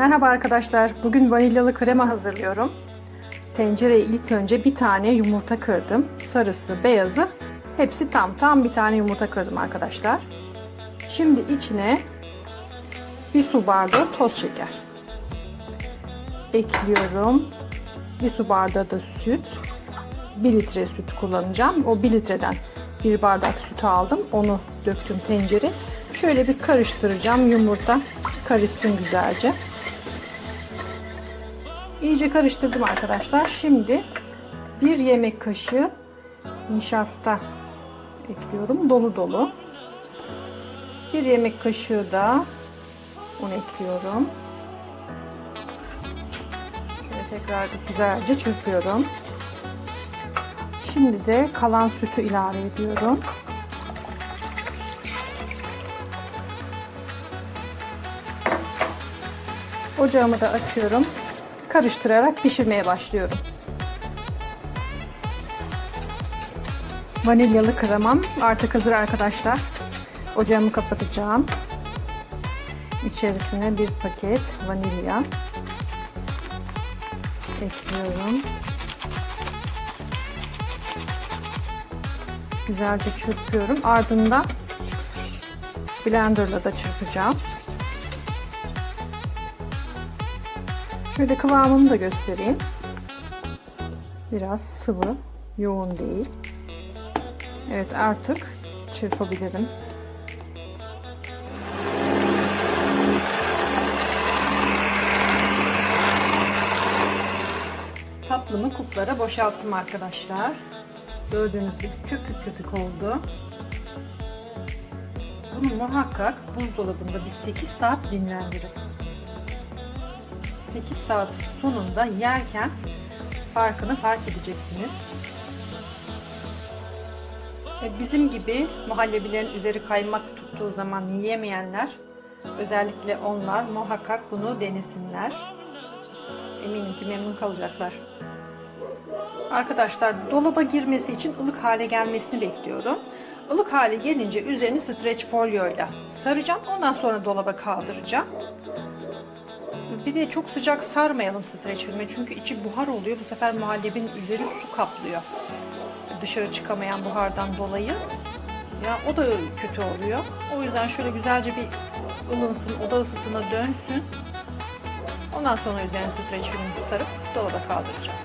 Merhaba arkadaşlar. Bugün vanilyalı krema hazırlıyorum. Tencereye ilk önce bir tane yumurta kırdım. Sarısı, beyazı hepsi tam. Tam bir tane yumurta kırdım arkadaşlar. Şimdi içine bir su bardağı toz şeker ekliyorum. Bir su bardağı da süt. 1 litre süt kullanacağım. O 1 litreden bir bardak sütü aldım. Onu döktüm tencere. Şöyle bir karıştıracağım. Yumurta karışsın güzelce. İyice karıştırdım arkadaşlar. Şimdi bir yemek kaşığı nişasta ekliyorum. Dolu dolu. Bir yemek kaşığı da un ekliyorum. Şöyle tekrar güzelce çırpıyorum. Şimdi de kalan sütü ilave ediyorum. Ocağımı da açıyorum. Karıştırarak pişirmeye başlıyorum. Vanilyalı kremam artık hazır arkadaşlar. Ocağımı kapatacağım. İçerisine bir paket vanilya ekliyorum. Güzelce çırpıyorum. Ardından blenderla da çırpacağım. Şöyle kıvamını da göstereyim. Biraz sıvı, yoğun değil. Evet artık çırpabilirim. Tatlımı kuplara boşalttım arkadaşlar. Gördüğünüz gibi köpük köpük oldu. Bunu muhakkak buzdolabında bir 8 saat dinlendirin. 8 saat sonunda yerken farkını fark edeceksiniz. E, Bizim gibi muhallebilerin üzeri kaymak tuttuğu zaman yiyemeyenler özellikle onlar muhakkak bunu denesinler. Eminim ki memnun kalacaklar. Arkadaşlar dolaba girmesi için ılık hale gelmesini bekliyorum. Ilık hale gelince üzerini streç folyoyla saracağım. Ondan sonra dolaba kaldıracağım. Bir de çok sıcak sarmayalım streç filmi çünkü içi buhar oluyor. Bu sefer muhallebinin üzeri su kaplıyor. Dışarı çıkamayan buhardan dolayı. Ya o da kötü oluyor. O yüzden şöyle güzelce bir ılınsın, oda ısısına dönsün. Ondan sonra üzerine streç filmi sarıp dolaba kaldıracağım.